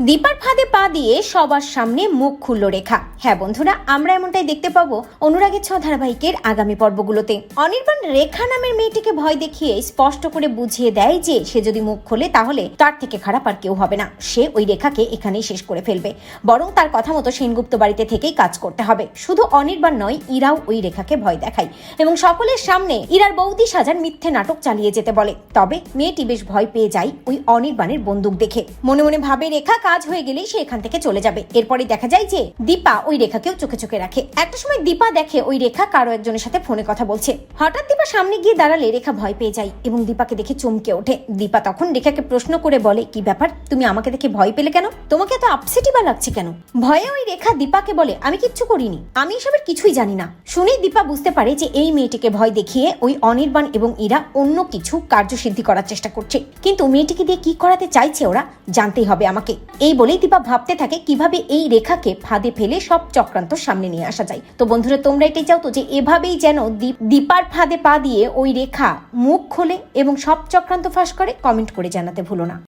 দীপার ফাঁদে পা দিয়ে সবার সামনে মুখ খুলল রেখা। হ্যাঁ বন্ধুরা, আমরা এমনটাই দেখতে পাবো অনুরাগের ছ ধারাবাহিকের আগামী পর্বগুলোতে। অনির্বাণ রেখা নামের মেয়েটিকে ভয় দেখিয়ে স্পষ্ট করে বুঝিয়ে দেয় যে, সে যদি মুখ খোলে তাহলে তার থেকে খারাপ আর কেউ হবে না। সে ওই রেখাকে এখানেই শেষ করে ফেলবে। বরং তার কথা মতো সেনগুপ্ত বাড়িতে থেকেই কাজ করতে হবে। শুধু অনির্বাণ নয়, ইরাও ওই রেখাকে ভয় দেখায়। এবং সকলের সামনে ইরার বৌদি সাজার মিথ্যে নাটক চালিয়ে যেতে বলে। তবে মেয়েটি বেশ ভয় পেয়ে যায় ওই অনির্বাণের বন্দুক দেখে। মনে মনে ভাবে, রেখা কাজ হয়ে গেলেই সে এখান থেকে চলে যাবে। এরপরে দেখা যায় যে দীপা ওই রেখাকেও চোখে চোখে রাখে। একটা সময় দীপা দেখে ওই রেখা কারও একজনের সাথে ফোনে কথা বলছে। হঠাৎ দীপা সামনে গিয়ে দাঁড়ালে রেখা ভয় পেয়ে যায় এবং দীপাকে দেখে চমকে ওঠে। দীপা তখন রেখাকে প্রশ্ন করে বলে, কি ব্যাপার? তুমি আমাকে দেখে ভয় পেলে কেন? তোমাকে এত আপসেটই বা লাগছে কেন? ভয়ে ওই রেখা দীপাকে বলে, আমি কিচ্ছু করিনি। আমি এসবের কিছুই জানি না। শুনেই দীপা বুঝতে পারে যে এই মেয়েটিকে ভয় দেখিয়ে ওই অনির্বাণ এবং ইরা অন্য কিছু কার্যসিদ্ধি করার চেষ্টা করছে। কিন্তু মেয়েটিকে দিয়ে কি করাতে চাইছে ওরা জানতেই হবে আমাকে। এই বলেই দীপা ভাবতে থাকে কীভাবে এই রেখাকে ফাঁদে ফেলে সব চক্রান্ত সামনে নিয়ে আসা যায়। তো বন্ধুরা, তোমরা এটাই চাও তো যে এভাবেই যেন দীপ- দীপার ফাঁদে পা দিয়ে ওই রেখা মুখ খোলে এবং সব চক্রান্ত ফাঁস করে কমেন্ট করে জানাতে ভুলো না।